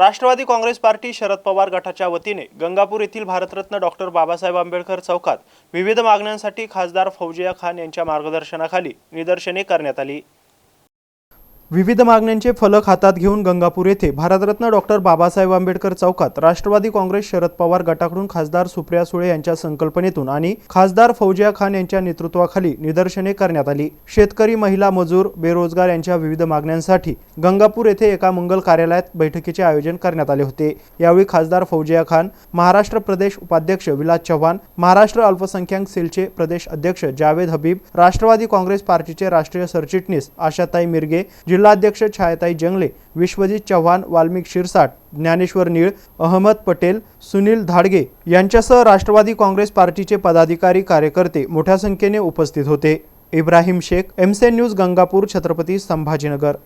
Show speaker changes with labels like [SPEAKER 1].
[SPEAKER 1] Rashtrawadi Congress party Sharad Pawar गटाच्या वतीने गंगापूर येथील भारतरत्न डॉक्टर बाबासाहेब आंबेडकर चौकात विविध मागण्यांसाठी खासदार फौजिया खान यांच्या मार्गदर्शनाखाली निदर्शने करण्यात आली. विविध मागण्यांचे फलक हातात घेऊन गंगापूर येथे भारतरत्न डॉक्टर बाबासाहेब आंबेडकर चौकात राष्ट्रवादी काँग्रेस शरद पवार गटाकडून खासदार सुप्रिया सुळे यांच्या संकल्पनेतून आणि खासदार फौजिया खान यांच्या नेतृत्वाखाली निदर्शने करण्यात आली. शेतकरी महिला मजूर बेरोजगार यांच्या विविध मागण्यांसाठी गंगापूर येथे एका मंगल कार्यालयात बैठकीचे आयोजन करण्यात आले होते. यावेळी खासदार फौजिया खान महाराष्ट्र प्रदेश उपाध्यक्ष विलास चव्हाण महाराष्ट्र अल्पसंख्याक सेलचे प्रदेश अध्यक्ष जावेद हबीब राष्ट्रवादी काँग्रेस पार्टीचे राष्ट्रीय सरचिटणीस आशाताई मिरगे जिल्हाध्यक्ष छायाताई जंगले विश्वजित चव्हाण वाल्मिक शिरसाट ज्ञानेश्वर निळ अहमद पटेल सुनील धाडगे यांच्यासह राष्ट्रवादी काँग्रेस पार्टीचे पदाधिकारी कार्यकर्ते मोठ्या संख्येने उपस्थित होते. इब्राहिम शेख एमसे न्यूज गंगापूर छत्रपती संभाजीनगर.